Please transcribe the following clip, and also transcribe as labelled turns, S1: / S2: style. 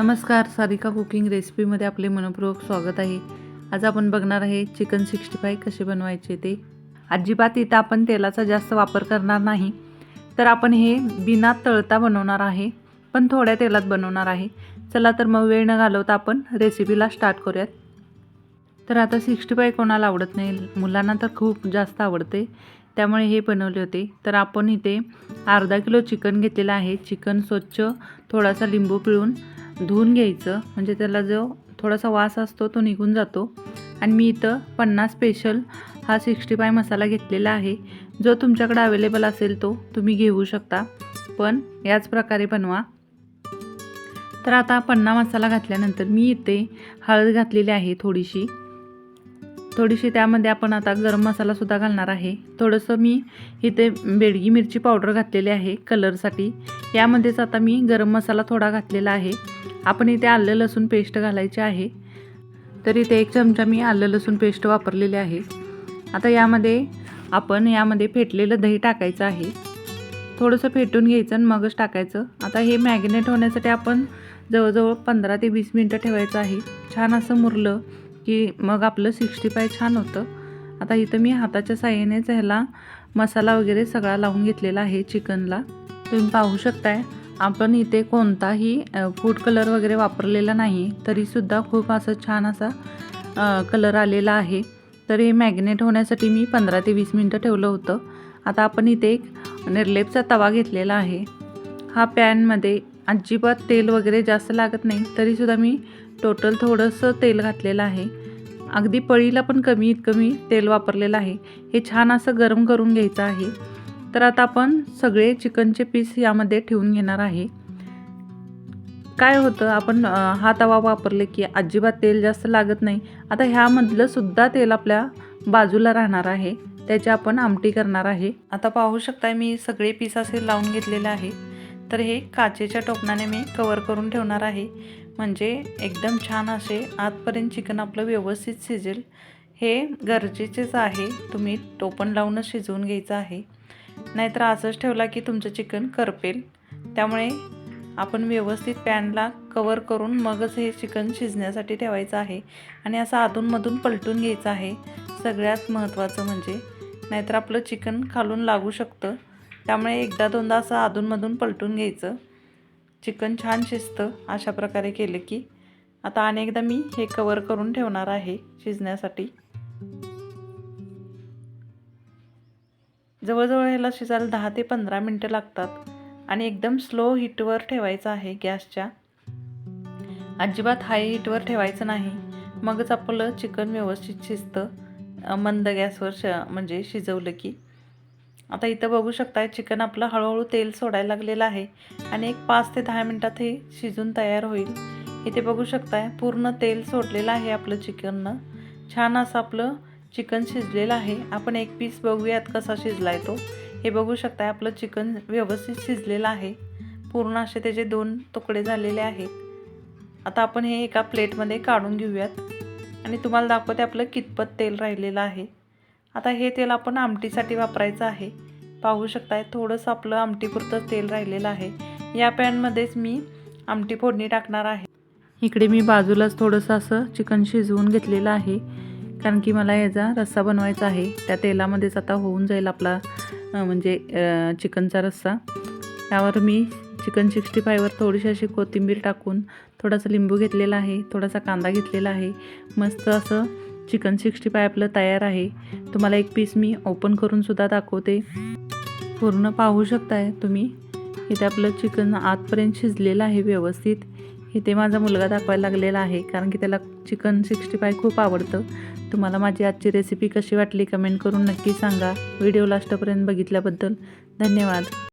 S1: नमस्कार सारिका कुकिंग रेसिपीमध्ये आपले मनपूर्वक स्वागत आहे. आज आपण बघणार आहे चिकन सिक्स्टी फाय कसे बनवायचे ते. अजिबात इथं आपण तेलाचा जास्त वापर करणार नाही. तर आपण हे बिना तळता बनवणार आहे पण थोड्या तेलात बनवणार आहे. चला तर मग वेळ न घालवता आपण रेसिपीला स्टार्ट करूयात. तर आता सिक्स्टी फाय कोणाला आवडत नाही मुलांना तर खूप जास्त आवडते. त्यामुळे हे बनवले होते. तर आपण इथे अर्धा किलो चिकन घेतलेलं आहे. चिकन स्वच्छ थोडासा लिंबू पिळून धुवून घ्यायचं. म्हणजे त्याला जो थोडासा वास असतो तो निघून जातो. आणि मी इथं पन्नास स्पेशल हा सिक्स्टी फाय मसाला घेतलेला आहे. जो तुमच्याकडे अवेलेबल असेल तो तुम्ही घेऊ शकता. पण याच प्रकारे बनवा. तर आता पन्ना मसाला घातल्यानंतर मी इथे हळद घातलेली आहे थोडीशी. थोडीशी त्यामध्ये आपण आता गरम मसालासुद्धा घालणार आहे. थोडंसं मी इथे बेडगी मिरची पावडर घातलेली आहे कलरसाठी. यामध्येच आता मी गरम मसाला थोडा घातलेला आहे. आपण इथे आलं लसूण पेस्ट घालायची आहे. तर इथे एक चमचा मी आलं लसूण पेस्ट वापरलेली आहे. आता यामध्ये आपण यामध्ये फेटलेलं दही टाकायचं आहे. थोडंसं फेटून घ्यायचं आणि मगच टाकायचं. आता हे मॅगिनेट होण्यासाठी आपण जवळजवळ पंधरा ते वीस मिनटं ठेवायचं आहे. छान असं मुरलं की मग आपलं सिक्स्टी फाय छान होतं. आता इथं मी हाताच्या साह्यानेच ह्याला मसाला वगैरे सगळा लावून घेतलेला आहे चिकनला. तुम्ही पाहू शकताय आपण इथे कोणताही फूड कलर वगैरे वापरलेला नाही तरीसुद्धा खूप असं छान असा कलर आलेला आहे. तर हे मॅग्नेट होण्यासाठी मी पंधरा ते वीस मिनटं ठेवलं होतं. आता आपण इथे एक निर्लेपचा तवा घेतलेला आहे. हा पॅनमध्ये अजिबात तेल वगैरे जास्त लागत नाही तरीसुद्धा मी टोटल थोडंसं तेल घातलेलं आहे. अगदी पळीला पण कमी कमी तेल वापरलेलं आहे. हे छान असं गरम करून घ्यायचं आहे. तर आता आपण सगळे चिकनचे पीस यामध्ये ठेवून घेणार आहे. काय होतं आपण हा तवा वापरले की अजिबात तेल जास्त लागत नाही. आता ह्यामधलं सुद्धा तेल आपल्या बाजूला राहणार आहे. त्याची आपण आमटी करणार आहे. आता पाहू शकताय मी सगळे पीस असे लावून घेतलेले आहे तर हे काचेच्या टोपणाने मी कवर करून ठेवणार आहे. म्हणजे एकदम छान असे आतपर्यंत चिकन आपलं व्यवस्थित शिजेल. हे गरजेचेच आहे. तुम्ही टोपण लावूनच शिजवून घ्यायचं आहे. नाहीतर असंच ठेवला की तुमचं चिकन करपेल. त्यामुळे आपण व्यवस्थित पॅनला कवर करून मगच हे चिकन शिजण्यासाठी ठेवायचं आहे. आणि असं अधूनमधून पलटून घ्यायचं आहे. सगळ्यात महत्त्वाचं म्हणजे नाहीतर आपलं चिकन खालून लागू शकतं. त्यामुळे एकदा दोनदा असं अधूनमधून पलटून घ्यायचं. चिकन छान शिजतं अशा प्रकारे केलं की. आता अनेकदा मी हे कवर करून ठेवणार आहे शिजण्यासाठी. जवळजवळ ह्याला शिजायला दहा ते पंधरा मिनटं लागतात आणि एकदम स्लो हीटवर ठेवायचं आहे गॅसच्या. अजिबात हाय हीटवर ठेवायचं नाही. मगच आपलं चिकन व्यवस्थित शिजतं. मंद गॅसवर श म्हणजे शिजवलं की. आता इथं बघू शकताय चिकन आपलं हळूहळू तेल सोडायला लागलेलं आहे. आणि एक पाच ते दहा मिनटात हे शिजून तयार होईल. इथे बघू शकताय पूर्ण तेल सोडलेलं आहे आपलं चिकननं. छान असं आपलं चिकन शिजलेलं आहे. आपण एक पीस बघूयात कसा शिजला आहे तो. हे बघू शकताय आपलं चिकन व्यवस्थित शिजलेलं आहे. पूर्ण असे त्याचे दोन तुकडे झालेले आहेत. आता आपण हे एका प्लेटमध्ये काढून घेऊयात. आणि तुम्हाला दाखवते आपलं कितपत तेल राहिलेलं आहे. आता हे तेल आपण आमटीसाठी वापरायचं आहे. पाहू शकताय थोडंसं आपलं आमटीपुरतं तेल राहिलेलं आहे. या पॅनमध्येच मी आमटी फोडणी टाकणार आहे. इकडे मी बाजूलाच थोडंसं असं चिकन शिजवून घेतलेलं आहे. कारण की मला याचा रस्सा बनवायचा आहे. त्या तेलामध्येच आता होऊन जाईल आपला म्हणजे चिकनचा रस्सा. त्यावर मी चिकन सिक्स्टी फायवर थोडीशी अशी कोथिंबीर टाकून थोडासा लिंबू घेतलेला आहे थोडासा कांदा घेतलेला आहे. मस्त असं चिकन सिक्स्टी फाय आपलं तयार आहे. तुम्हाला एक पीस मी ओपन करूनसुद्धा दाखवते. पूर्ण पाहू शकताय तुम्ही. इथे आपलं चिकन आतपर्यंत शिजलेलं आहे व्यवस्थित. इथे माझा मुलगा दाखवायला लागलेला आहे कारण की त्याला चिकन सिक्स्टी फाय खूप आवडतं. तुम्हाला माझी आजची रेसिपी कशी वाटली कमेंट करून नक्की सांगा. व्हिडिओ लास्टपर्यंत बघितल्याबद्दल धन्यवाद.